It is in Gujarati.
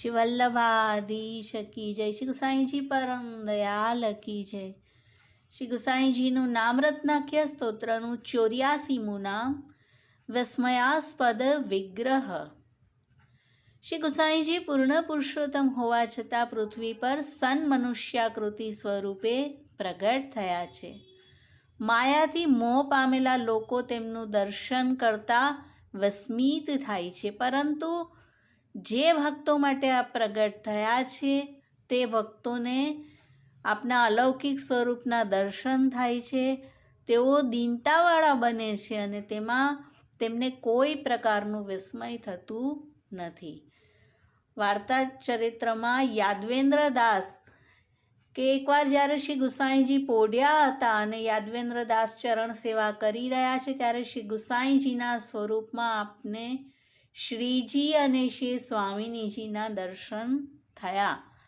શ્રી કી જય. શ્રી ગુસાઈજી પરમ દયાલ કી જય. શ્રી ગુસાઈજીનું નામરત્નાખ્ય સ્તોત્રનું ચોર્યાસીમું નામ વિસ્મયાસ્પદ વિગ્રહ. શ્રી ગુસાઈજી પૂર્ણ પુરુષોત્તમ હોવા છતાં પૃથ્વી પર સન મનુષ્યાકૃતિ સ્વરૂપે પ્રગટ થયા છે. માયાથી મોહ પામેલા લોકો તેમનું દર્શન કરતા વિસ્મિત થાય છે. પરંતુ જે ભક્તો માટે આ પ્રગટ થયા છે, તે ભક્તોને આપના અલૌકિક સ્વરૂપના દર્શન થાય છે, તેઓ દીનતાવાળા બને છે અને તેમાં તેમને કોઈ પ્રકારનું વિસ્મય થતું નથી. વાર્તા ચરિત્રમાં યાદવેન્દ્ર દાસ કે એકવાર જ્યારે શ્રી ગુસાઈજી પોઢ્યા હતા અને યાદવેન્દ્ર દાસ ચરણ સેવા કરી રહ્યા છે, ત્યારે શ્રી ગુસાઈજીના સ્વરૂપમાં આપને શ્રીજી અને શ્રી સ્વામિનીજીના દર્શન થયા.